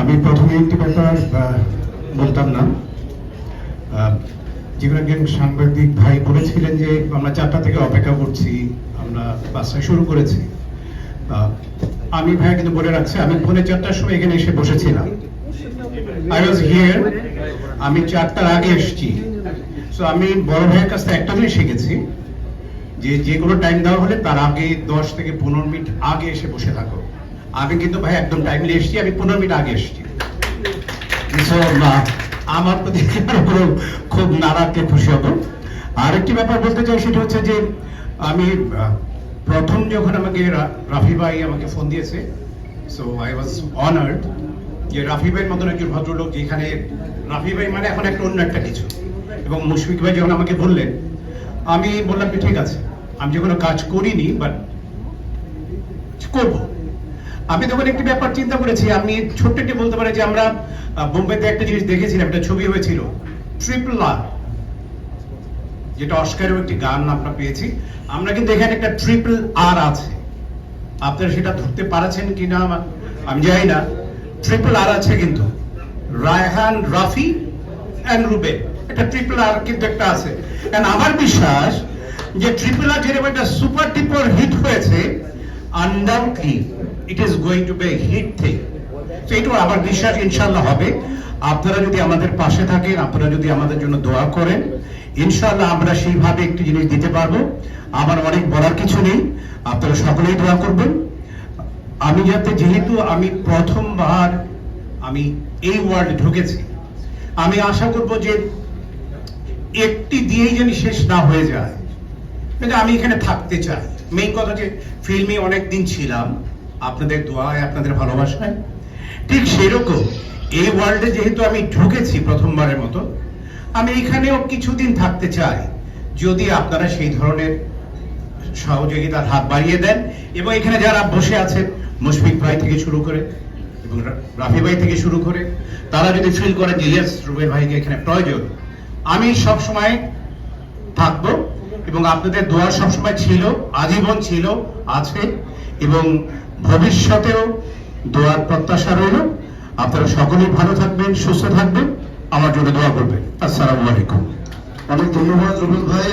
আমি প্রথমে একটি ব্যাপার বলতাম না। যেগুলো একজন সাংবাদিক ভাই বলেছিলেন যে, আমরা চারটা থেকে অপেক্ষা করছি, আমরা বাসটা শুরু করেছি। আমি ভাই কিন্তু বলে রাখছি, আমি পৌনে চারটার সময় এখানে এসে বসেছিলাম। আই ওয়াজ হিয়ার আমি চারটার আগে এসেছি। সো আমি বড় ভাইয়ের কাছ থেকে একটা জিনিস শিখেছি, যে যে কোনো টাইম দেওয়া হলে তার আগে দশ থেকে পনেরো মিনিট আগে এসে বসে থাকো। আমি কিন্তু ভাই একদম টাইমলি এসেছি, আমি পনেরো মিনিট আগে এসেছি। আমার প্রতি খুব নারাজকে খুশি হব। আরেকটি ব্যাপার বলতে চাই, সেটা হচ্ছে যে আমি প্রথম যখন আমাকে রাফি ভাই আমাকে ফোন দিয়েছে সো আই ওয়াজ অনার্ড যে রাফি ভাইয়ের মতন একজন ভদ্রলোক যেখানে রাফি ভাই মানে এখন একটা অন্য একটা কিছু। এবং মুশফিক ভাই যখন আমাকে বললেন, আমি বললাম যে ঠিক আছে, আমি যে কোনো কাজ করিনি বাট করব। আমি তখন একটি ব্যাপার চিন্তা করেছি। আমি ছোট্ট একটি বলতে পারি যে আমরা বোম্বেতে একটা জিনিস দেখেছিলাম, একটা ছবি হয়েছিল। ট্রিপল আর যেটা অস্কারেও একটি গান আমরা পেয়েছি। আমরা কিন্তু এখানে একটা ট্রিপল আর আছে। আপনারা সেটা ধরতে পারছেন কিনা, আমা- জানি না। ট্রিপল আর আছে কিন্তু। রায়হান, রাফি অ্যান্ড রুবেন এটা ট্রিপল আর কিন্তু একটা আছে। কারণ আমার বিশ্বাস যে ট্রিপল আর যেরকম একটা সুপার টিপার হিট হয়েছে undoubtedly it is going to be hit thing তো আমার বিশ্বাস ইনশাল্লাহ হবে। আপনারা যদি আমাদের পাশে থাকেন, আপনারা যদি আমাদের জন্য দোয়া করেন ইনশাল্লাহ আমরা সেইভাবে একটি জিনিস দিতে পারব। আমার অনেক বলার কিছু নেই। আপনারা সকলেই দোয়া করবেন। আমি যাতে যেহেতু আমি প্রথমবার আমি এই ওয়ার্ল্ডে ঢুকেছি, আমি আশা করব যে একটি দিয়েই যেন শেষ না হয়ে যায়। আমি এখানে থাকতে চাই। মেইন কথা যে ফিল্মে অনেক দিন ছিলাম। আপনাদের দোয়ায়, আপনাদের ভালোবাসায়। ঠিক সেরকম এই ওয়ার্ল্ডে যেহেতু আমি ঢুকেছি প্রথমবারের মতো, আমি এখানেও কিছুদিন থাকতে চাই। যদি আপনারা সেই ধরনের সহযোগিতার হাত বাড়িয়ে দেন এবং এখানে যারা বসে আছেন, মুশফিক ভাই থেকে শুরু করে এবং রাফি ভাই থেকে শুরু করে, তারা যদি ফিল করেন যে ইয়েস রুবেল ভাইকে এখানে প্রয়োজন। আমি সব সময় থাকব এবং আপনাদের দোয়া সবসময় ছিল, আজীবন ছিল, আছে। এবং ভবিষ্যতেও দোয়ার প্রত্যাশা রইল। আপনারা সকলেই ভালো থাকবেন, সুস্থ থাকবেন। আমার জন্য দোয়া করবেন। আসসালামু আলাইকুম। অনেক ধন্যবাদ রুবেল ভাই।